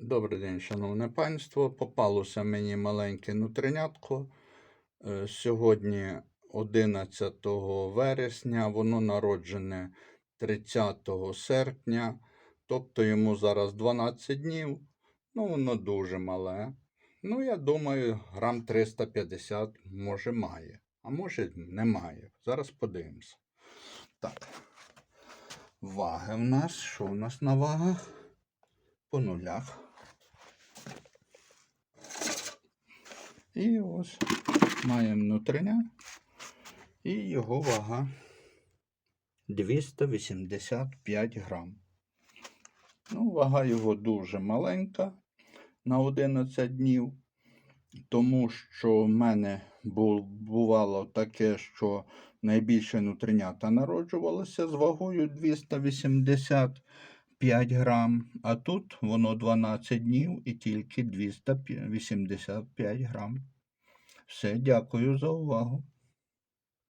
Добрий день, шановне панство. Попалося мені маленьке нутринятко. Е, Сьогодні 11 вересня, воно народжене 30 серпня, тобто йому зараз 12 днів. Ну, воно дуже мале. Ну, я думаю, грам 350 може має, а може не має. Зараз подивимося. Так. Ваги в нас. Що в нас на вагах? По нулях. І ось маємо внутрішня і його вага 285 грам. Ну, вага його дуже маленька на 11 днів, тому що в мене бувало таке, що найбільше нутринята народжувалося з вагою 285 грам, а тут воно 12 днів і тільки 285 грам. Все, дякую за увагу.